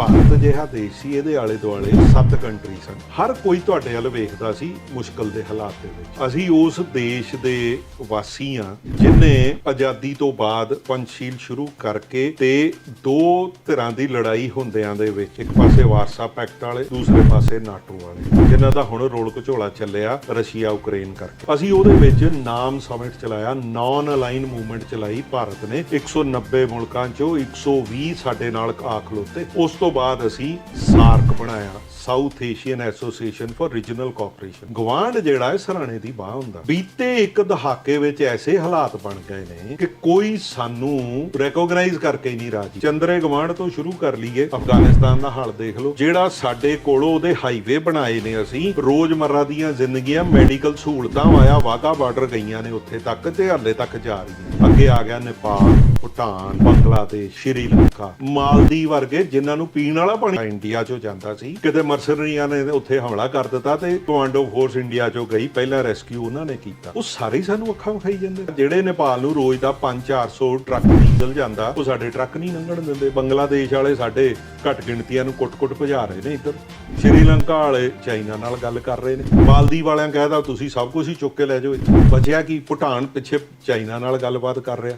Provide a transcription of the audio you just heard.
ਭਾਰਤ ਜਿਹੜਾ ਦੇਸ਼ ਸੀ, ਇਹਦੇ ਆਲੇ ਦੁਆਲੇ ਸੱਤ ਕੰਟਰੀ ਸਨ। ਹਰ ਕੋਈ ਤੁਹਾਡੇ ਵੱਲ ਵੇਖਦਾ ਸੀ ਮੁਸ਼ਕਲ ਦੇ ਹਾਲਾਤ ਦੇ ਵਿੱਚ। ਅਸੀਂ ਉਸ ਦੇਸ਼ ਦੇ ਵਾਸੀ ਹਾਂ ਜਿਨੇ ਆਜ਼ਾਦੀ ਤੋਂ ਬਾਅਦ ਪੰਚਸ਼ੀਲ ਸ਼ੁਰੂ ਕਰਕੇ ਤੇ ਦੋ ਧਿਰਾਂ ਦੀ ਲੜਾਈ ਹੁੰਦਿਆਂ ਦੇ ਵਿੱਚ, ਇੱਕ ਪਾਸੇ ਵਾਰਸਾ ਪੈਕਟ ਵਾਲੇ, ਦੂਸਰੇ ਪਾਸੇ ਨਾਟੋ ਵਾਲੇ, ਜਿਨ੍ਹਾਂ ਦਾ ਹੁਣ ਰੋਲ ਘਚੋਲਾ ਚੱਲਿਆ ਰਸ਼ੀਆ ਯੂਕਰੇਨ ਕਰਕੇ। ਅਸੀਂ ਉਹਦੇ ਵਿੱਚ ਨਾਮ ਸਮਿਟ ਚਲਾਇਆ ਨਾਨ ਅਲਾਈਨ ਮੂਵਮੈਂਟ ਚਲਾਈ ਭਾਰਤ ਨੇ। 190 ਮੁਲਕਾਂ ਚੋਂ 120 ਸਾਡੇ ਨਾਲ ਆ ਖਲੋਤੇ ਉਸ ਤੋਂ ਬਾਅਦ ਅਸੀਂ ਸਾਰਕ ਬਣਾਇਆ South Asian Association for Regional Cooperation ਗਵਾਂਡ ਜਿਹੜਾ ਹੈ, ਸਰਾਣੇ ਦੀ ਬਾਹ ਹੁੰਦਾ। ਬੀਤੇ ਇੱਕ ਦਹਾਕੇ ਵਿੱਚ ਐਸੇ ਹਾਲਾਤ ਬਣ ਗਏ ਨੇ ਕਿ ਕੋਈ ਸਾਨੂੰ ਰੈਕੋਗਨਾਈਜ਼ ਕਰਕੇ ਨਹੀਂ ਰਾਜੀ। ਚੰਦਰੇ ਗਵਾਂਡ ਤੋਂ ਸ਼ੁਰੂ ਕਰ ਲਈਏ। ਅਫਗਾਨਿਸਤਾਨ ਦਾ ਹਾਲ ਦੇਖ ਲਓ। ਜਿਹੜਾ ਸਾਡੇ ਕੋਲੋਂ ਉਹਦੇ ਹਾਈਵੇ ਬਣਾਏ ਨੇ ਅਸੀਂ ਰੋਜ਼ਮਰਰਾ ਦੀਆਂ ਜ਼ਿੰਦਗੀਆਂ ਮੈਡੀਕਲ ਸਹੂਲਤਾਂ ਆਇਆ ਵਾਗਾ ਬਾਰਡਰ ਗਈਆਂ ਨੇ ਉੱਥੇ ਤੱਕ ਤੇ ਹਾਲੇ ਤੱਕ ਜਾ ਰਹੀਆਂ ਅੱਗੇ ਆ ਗਿਆ ਨੇਪਾਲ, ਭੂਟਾਨ, ਬੰਗਲਾਦੇਸ਼, ਸ਼੍ਰੀਲੰਕਾ, ਮਾਲਦੀਵ ਵਰਗੇ ਜਿਨ੍ਹਾਂ ਨੂੰ ਪੀਣ ਵਾਲਾ ਪਾਣੀ। ਇੰਡੀਆ ਚੋਂ ਜਾਂਦਾ ਸੀ। ਕਿਤੇ ਮਰਸਰੀਆਂ ਨੇ ਉੱਥੇ ਹਮਲਾ ਕਰ ਦਿੱਤਾ ਤੇ ਕਮਾਂਡੋ ਫੋਰਸ ਇੰਡੀਆ ਚੋਂ ਗਈ ਪਹਿਲਾ ਰੈਸਕਿਊ ਉਹਨਾਂ ਨੇ ਕੀਤਾ। ਉਹ ਸਾਰੇ ਸਾਨੂੰ ਅੱਖਾਂ ਵਿਖਾਈ ਜਾਂਦੇ ਜਿਹੜੇ ਨੇਪਾਲ ਨੂੰ ਰੋਜ਼ ਦਾ 5-400 ਟਰੱਕ ਡੀਜ਼ਲ ਜਾਂਦਾ ਉਹ ਸਾਡੇ ਟਰੱਕ ਨਹੀਂ ਲੰਘਣ ਦਿੰਦੇ। ਬੰਗਲਾਦੇਸ਼ ਵਾਲੇ ਸਾਡੇ ਘੱਟ ਗਿਣਤੀਆਂ ਨੂੰ ਕੁੱਟ-ਕੁੱਟ ਭਜਾ ਰਹੇ ਨੇ ਇੱਧਰ। ਸ਼੍ਰੀਲੰਕਾ ਵਾਲੇ ਚਾਈਨਾ ਨਾਲ ਗੱਲ ਕਰ ਰਹੇ ਨੇ। ਮਾਲਦੀਵ ਵਾਲਿਆਂ ਕਹਿਦਾ ਤੁਸੀਂ ਸਭ ਕੁਝ ਹੀ ਚੁੱਕ ਕੇ ਲੈ ਜਾਓ ਬਚਿਆ ਕੀ? ਭੂਟਾਨ ਪਿੱਛੇ ਚਾਈਨਾ ਨਾਲ ਗੱਲਬਾਤ ਕਰ ਰਿਹਾ।